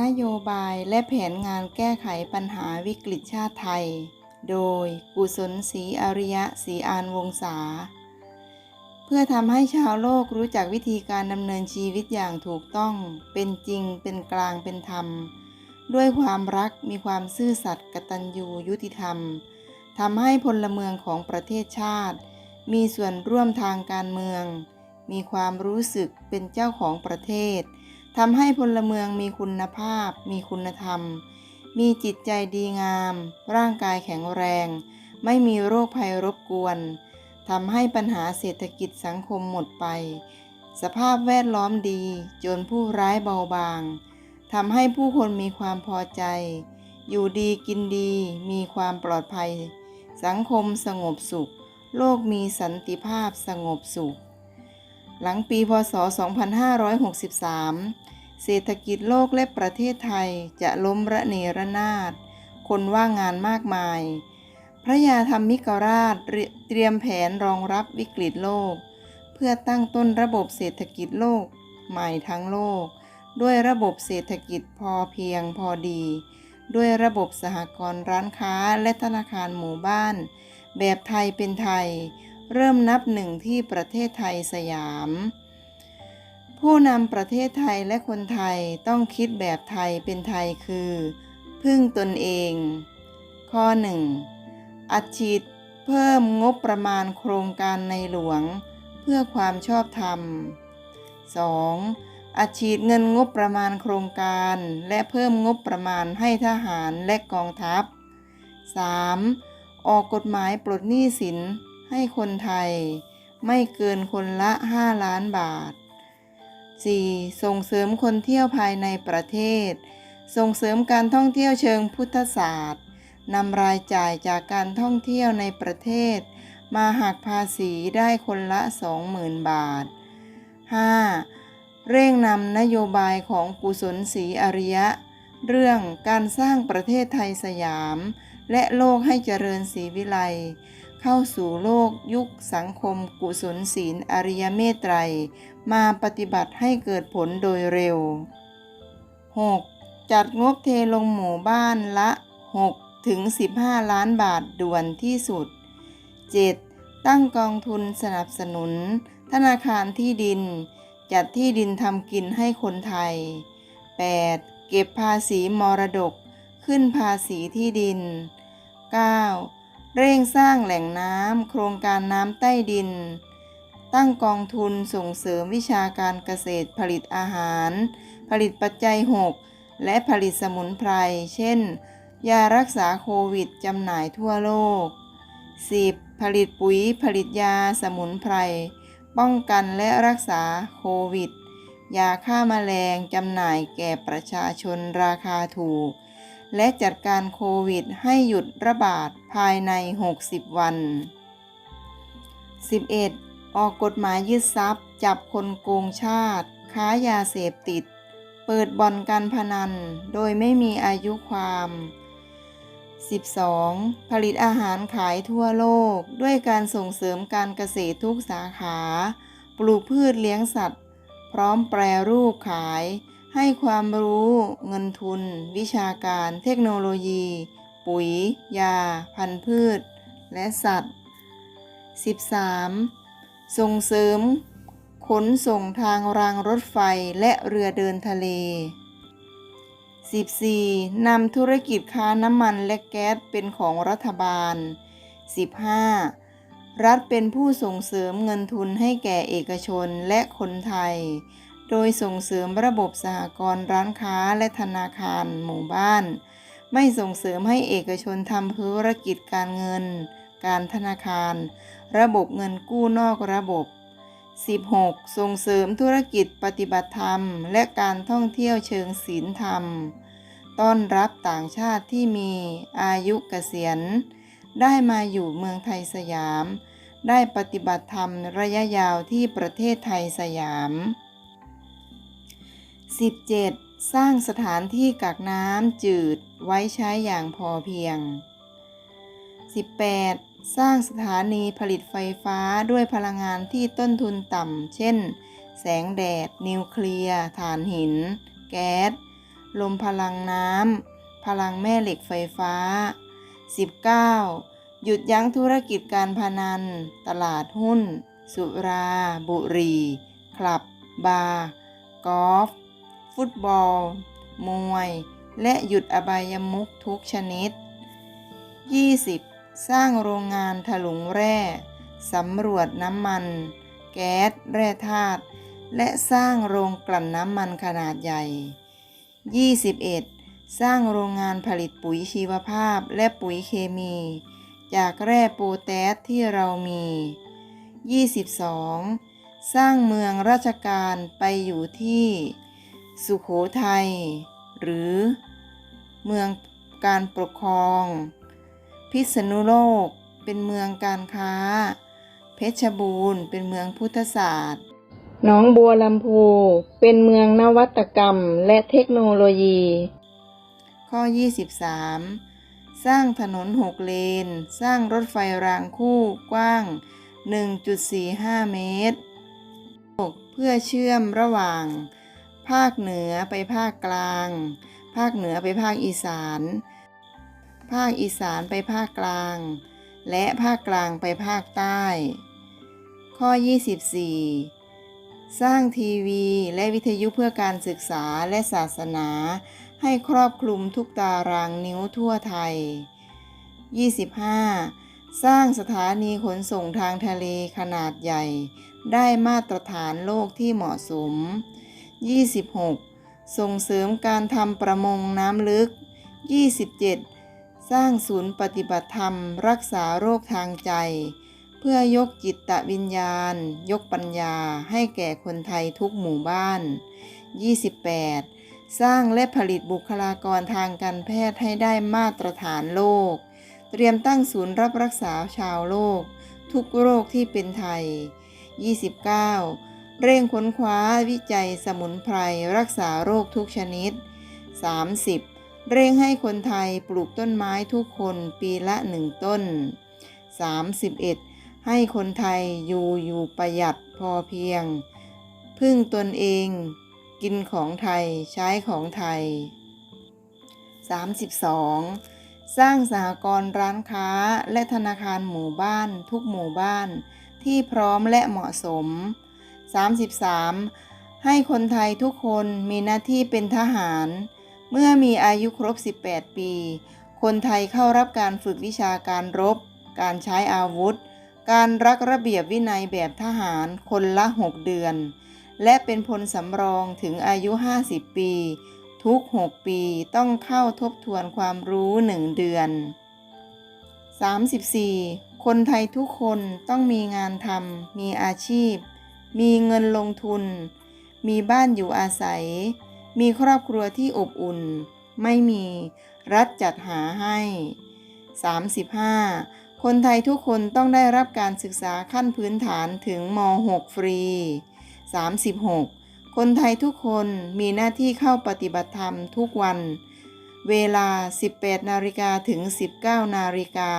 นโยบายและแผนงานแก้ไขปัญหาวิกฤตชาติไทย โดยกุศลศรีอริยะศรีอานวงศา เพื่อทำให้ชาวโลกรู้จักวิธีการดำเนินชีวิตอย่างถูกต้อง เป็นจริง เป็นกลาง เป็นธรรม ด้วยความรัก มีความซื่อสัตย์ กตัญญู ยุติธรรม ทำให้พลเมืองของประเทศชาติ มีส่วนร่วมทางการเมือง มีความรู้สึกเป็นเจ้าของประเทศ ทำให้พลเมืองมีคุณภาพ มีคุณธรรม มีจิตใจดีงาม ร่างกายแข็งแรง ไม่มีโรคภัยรบกวนทำให้ปัญหาเศรษฐกิจสังคมหมดไป สภาพแวดล้อมดีจนผู้ร้ายเบาบางทำให้ผู้คนมีความพอใจ อยู่ดีกินดี มีความปลอดภัย สังคมสงบสุข โลกมีสันติภาพสงบสุข หลังปีพศ 2563 เศรษฐกิจโลกและประเทศไทยจะล้มระเนระนาด คนว่างงานมากมาย พระยาธรรมิกราชเตรียมแผนรองรับวิกฤตโลก เพื่อตั้งต้นระบบเศรษฐกิจโลกใหม่ทั้งโลก ด้วยระบบเศรษฐกิจพอเพียงพอดี ด้วยระบบสหกรณ์ร้านค้าและธนาคารหมู่บ้าน แบบไทยเป็นไทย เริ่มนับหนึ่งที่ประเทศไทยสยาม ผู้นำประเทศไทยและคนไทยต้องคิดแบบไทยเป็นไทยคือ พึ่งตนเอง ข้อ 1. อัดฉีดเพิ่มงบประมาณโครงการในหลวง เพื่อความชอบธรรม 2. อัดฉีดเงินงบประมาณโครงการ และเพิ่มงบประมาณให้ทหารและกองทัพ 3. ออกกฎหมายปลดหนี้สินให้คนไทย ไม่เกินคนละ 5 ล้านบาท 4. ส่งเสริมคนเที่ยวภายในประเทศ ส่งเสริมการท่องเที่ยวเชิงพุทธศาสตร์นำรายจ่ายจากการท่องเที่ยวในประเทศ มาหักภาษีได้คนละ 20,000 บาท 5. เร่งนำนโยบายของกุศลศรีอริยะ เรื่องการสร้างประเทศไทยสยาม และโลกให้เจริญศรีวิไล เข้าสู่โลกยุคสังคมกุศลศีลอริยเมตไตร มาปฏิบัติให้เกิดผลโดยเร็ว 6. จัดงบเทลงหมู่บ้านละ 6 ถึง 15 ล้านบาทด่วนที่สุด 7. ตั้งกองทุนสนับสนุน ธนาคารที่ดิน จัดที่ดินทำกินให้คนไทย 8. เก็บภาษีมรดก ขึ้นภาษีที่ดิน 9. เร่งสร้างแหล่งน้ำโครงการน้ำใต้ดิน ตั้งกองทุนส่งเสริมวิชาการเกษตรผลิตอาหาร ผลิตปัจจัย 6 และผลิตสมุนไพร เช่น ยารักษาโควิดจำหน่ายทั่วโลก 10. ผลิตปุ๋ยผลิตยาสมุนไพร ป้องกันและรักษาโควิด ยาฆ่ามาแมลงจำหน่ายแก่ประชาชนราคาถูก และจัดการโควิดให้หยุดระบาดภายใน 60 วัน 11. ออกกฎหมายยึดทรัพย์ จับคนโกงชาติ ค้ายาเสพติด เปิดบ่อนการพนัน โดยไม่มีอายุความ 12. ผลิตอาหารขายทั่วโลก ด้วยการส่งเสริมการเกษตรทุกสาขา ปลูกพืชเลี้ยงสัตว์ พร้อมแปรรูปขาย ให้ความรู้เงินทุน วิชาการ เทคโนโลยี ปุ๋ย ยา พันธุ์พืช และสัตว์ 13. ส่งเสริม ขนส่งทางรางรถไฟและเรือเดินทะเล 14. นำธุรกิจค้าน้ำมันและแก๊สเป็นของรัฐบาล 15. รัฐเป็นผู้ส่งเสริมเงินทุนให้แก่เอกชนและคนไทย โดยส่งเสริมระบบสหกรณ์ร้านค้าและธนาคารหมู่บ้าน ไม่ส่งเสริมให้เอกชนทำธุรกิจการเงิน การธนาคาร ระบบเงินกู้นอกระบบ 16. ส่งเสริมธุรกิจปฏิบัติธรรม และการท่องเที่ยวเชิงศีลธรรม ต้อนรับต่างชาติที่มีอายุเกษียณ ได้มาอยู่เมืองไทยสยาม ได้ปฏิบัติธรรมระยะยาวที่ประเทศไทยสยาม 17. สร้างสถานที่กักน้ำจืดไว้ใช้อย่างพอเพียง 18. สร้างสถานีผลิตไฟฟ้าด้วยพลังงานที่ต้นทุนต่ำ เช่น แสงแดด นิวเคลียร์ ถ่านหิน แก๊ส ลมพลังน้ำ พลังแม่เหล็กไฟฟ้า 19. หยุดยั้งธุรกิจการพนัน ตลาดหุ้น สุรา บุหรี่ คลับ บาร์ กอล์ฟ ฟุตบอล มวย และหยุดอบายมุขทุกชนิด 20. สร้างโรงงานถลุงแร่สำรวจน้ำมัน แก๊ส แร่ธาตุ และสร้างโรงกลั่นน้ำมันขนาดใหญ่ 21. สร้างโรงงานผลิตปุ๋ยชีวภาพและปุ๋ยเคมี จากแร่โปแทสที่เรามี 22. สร้างเมืองราชการไปอยู่ที่ สุขโขทัย หรือ เมืองการปกครอง พิษณุโลกเป็นเมืองการค้า เพชรบูรณ์ เป็นเมืองพุทธศาสตร์หนองบัวลำพู เป็นเมืองนวัตกรรมและเทคโนโลยี ข้อ 23 สร้างถนนหกเลน สร้างรถไฟรางคู่กว้าง 1.45 เมตร เพื่อเชื่อมระหว่าง ภาคเหนือไปภาคกลาง ภาคเหนือไปภาคอีสาน ภาคอีสานไปภาคกลาง และภาคกลางไปภาคใต้ ข้อ 24 สร้างทีวีและวิทยุเพื่อการศึกษาและศาสนา ให้ครอบคลุมทุกตารางนิ้วทั่วไทย 25. สร้างสถานีขนส่งทางทะเลขนาดใหญ่ ได้มาตรฐานโลกที่เหมาะสม 26. ส่งเสริมการทำประมงน้ำลึก 27. สร้างศูนย์ปฏิบัติธรรม รักษาโรคทางใจ เพื่อยกจิตวิญญาณ ยกปัญญาให้แก่คนไทยทุกหมู่บ้าน 28. สร้างและผลิตบุคลากรทางการแพทย์ให้ได้มาตรฐานโลก เตรียมตั้งศูนย์รับรักษาชาวโลก ทุกโรคที่เป็นไทย 29. เร่งค้นคว้าวิจัยสมุนไพรรักษาโรคทุกชนิด 30. เร่งให้คนไทยปลูกต้นไม้ทุกคนปีละหนึ่งต้น 31. ให้คนไทยอยู่อยู่ประหยัดพอเพียง พึ่งตนเอง กินของไทยใช้ของไทย 32. สร้างสหกรณ์ร้านค้าและธนาคารหมู่บ้านทุกหมู่บ้าน ที่พร้อมและเหมาะสม 33. ให้คนไทยทุกคนมีหน้าที่เป็นทหาร เมื่อมีอายุครบ 18 ปี คนไทยเข้ารับการฝึกวิชาการรบ การใช้อาวุธ การรักระเบียบวินัยแบบทหารคนละ 6 เดือน และเป็นพลสำรองถึงอายุ 50 ปี ทุก 6 ปีต้องเข้าทบทวนความรู้ 1 เดือน 34. คนไทยทุกคนต้องมีงานทำ มีอาชีพ มีเงินลงทุน มีบ้านอยู่อาศัย มีครอบครัวที่อบอุ่น ไม่มีรัฐจัดหาให้ 35. คนไทยทุกคนต้องได้รับการศึกษาขั้นพื้นฐานถึงม .6 ฟรี 36. คนไทยทุกคนมีหน้าที่เข้าปฏิบัติธรรมทุกวัน เวลา 18 นาฬิกาถึง 19 นาฬิกา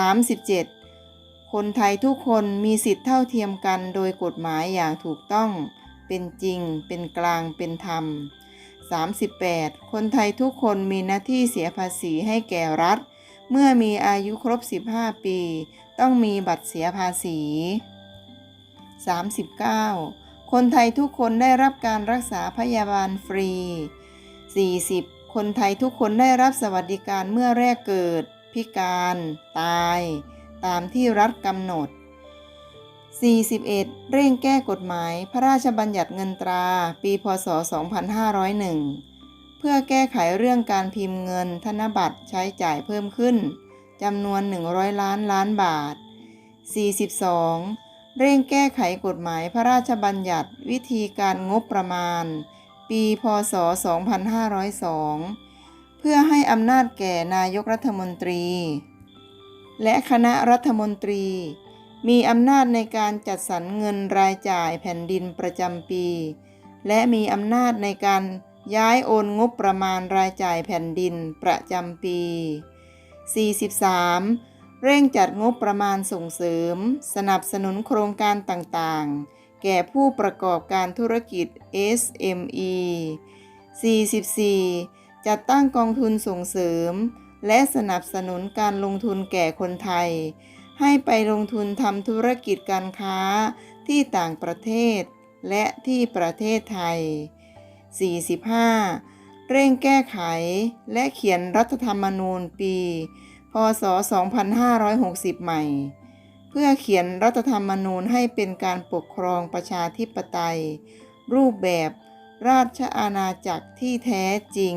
37. คนไทยทุกคนมีสิทธิเท่าเทียมกันโดยกฎหมายอย่างถูกต้อง เป็นจริง เป็นกลาง เป็นธรรม 38. คนไทยทุกคนมีหน้าที่เสียภาษีให้แก่รัฐ เมื่อมีอายุครบ 15 ปี ต้องมีบัตรเสียภาษี 39. คนไทยทุกคนได้รับการรักษาพยาบาลฟรี 40. คนไทยทุกคนได้รับสวัสดิการเมื่อแรกเกิด พิการ ตาย ตามที่รัฐกำหนด 41. เร่งแก้กฎหมายพระราชบัญญัติเงินตรา ปี พศ 2501 เพื่อแก้ไขเรื่องการพิมพ์เงินธนบัตรใช้จ่ายเพิ่มขึ้นจำนวน 100 ล้านล้านบาท 42. เร่งแก้ไขกฎหมายพระราชบัญญัติวิธีการงบประมาณ ปี พศ 2502 เพื่อให้อำนาจแก่นายกรัฐมนตรี และคณะรัฐมนตรี มีอำนาจในการจัดสรรเงินรายจ่ายแผ่นดินประจำปี และมีอำนาจในการย้ายโอนงบประมาณรายจ่ายแผ่นดินประจำปี 43. เร่งจัดงบประมาณส่งเสริม สนับสนุนโครงการต่างๆ แก่ผู้ประกอบการธุรกิจ SME 44. จัดตั้งกองทุนส่งเสริม และสนับสนุนการลงทุนแก่คนไทย ให้ไปลงทุนทำธุรกิจการค้าที่ต่างประเทศ และที่ประเทศไทย 45. เร่งแก้ไขและเขียนรัฐธรรมนูญปี พศ 2560 ใหม่ เพื่อเขียนรัฐธรรมนูญให้เป็นการปกครองประชาธิปไตย รูปแบบราชอาณาจักรที่แท้จริง